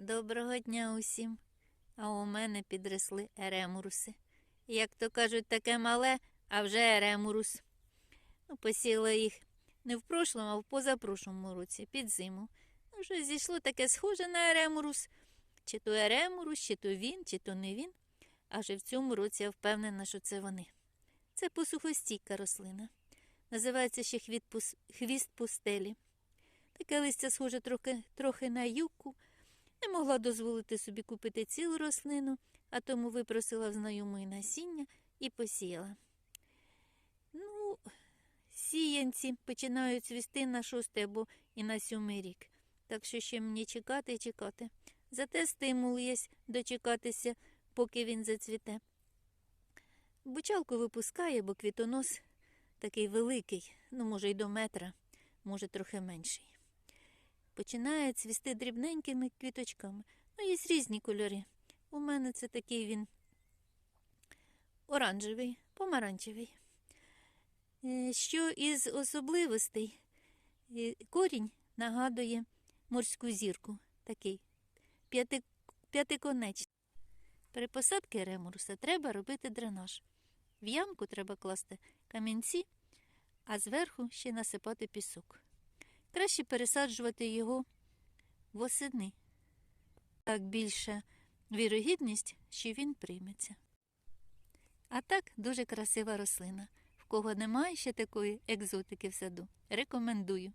Доброго дня усім. А у мене підросли еремуруси. Як то кажуть, таке мале, а вже еремурус. Ну, посіяла їх не в прошлому, а в позапрошлому році, під зиму. Ну, що зійшло таке схоже на еремурус. Чи то еремурус, чи то він, чи то не він. А вже в цьому році я впевнена, що це вони. Це посухостійка рослина. Називається ще хвіст пустелі. Таке листя схоже трохи, трохи на юбку. Не могла дозволити собі купити цілу рослину, а тому випросила в знайомої насіння і посіяла. Ну, сіянці починають цвісти на шостий або і на сьомий рік. Так що ще мені чекати і чекати. Зате стимул є дочекатися, поки він зацвіте. Бучалку випускає, бо квітонос такий великий, ну, може, й до метра, може, трохи менший. Починає цвісти дрібненькими квіточками. Ну, є різні кольори. У мене це такий він оранжевий, помаранчевий. Е, Що із особливостей, е, корінь нагадує морську зірку, такий п'яти, п'ятиконечний. При посадці ремуруса треба робити дренаж. В ямку треба класти камінці, а зверху ще насипати пісок. Краще пересаджувати його восени. Так більша вірогідність, що він прийметься. А так дуже красива рослина. В кого немає ще такої екзотики в саду, рекомендую.